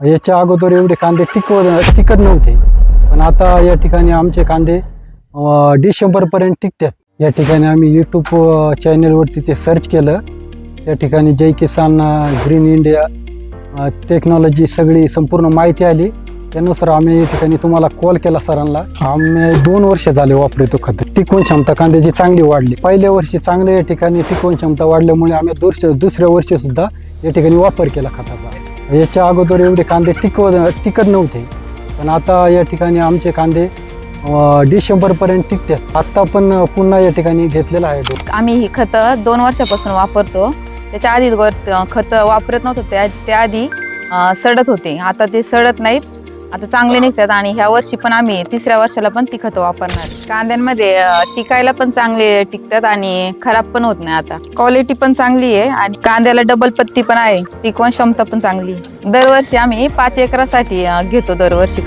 याच्या अगोदर एवढे कांदे टिकवत टिकत नव्हते. पण आता या ठिकाणी आमचे कांदे डिसेंबरपर्यंत टिकतात. या ठिकाणी आम्ही यूट्यूब चॅनलवरती ते सर्च केलं. त्या ठिकाणी Jai Kisan green India technology सगळी संपूर्ण माहिती आली. त्यानुसार आम्ही या ठिकाणी तुम्हाला कॉल केला सरांना. आम्ही दोन वर्ष झाले वापरतो खत. टिकवून क्षमता कांद्याची चांगली वाढली. पहिल्या वर्षी चांगल्या या ठिकाणी टिकवून क्षमता वाढल्यामुळे आम्ही दुसऱ्या दुसऱ्या वर्षी सुद्धा या ठिकाणी वापर केला खताचा. याच्या अगोदर एवढे कांदे टिकवत टिकत नव्हते. पण आता या ठिकाणी आमचे कांदे डिसेंबरपर्यंत टिकतात. आत्ता पण पुन्हा या ठिकाणी घेतलेला आहे आम्ही ही खतं दोन वर्षापासून वापरतो. त्याच्या आधी वर- खतं वापरत नव्हतो. त्या त्याआधी सडत होते. आता ते सडत नाहीत. आता चांगले निघतात आणि ह्या वर्षी पण आम्ही तिसऱ्या वर्षाला पण ती खतं वापरणार. कांद्यांमध्ये टिकायला पण चांगले टिकतात आणि खराब पण होत नाही आता. क्वालिटी पण चांगली आहे आणि कांद्याला डबल पत्ती पण आहे. टिकवण क्षमता पण चांगली आहे. दरवर्षी आम्ही पाच एकरासाठी घेतो दरवर्षी.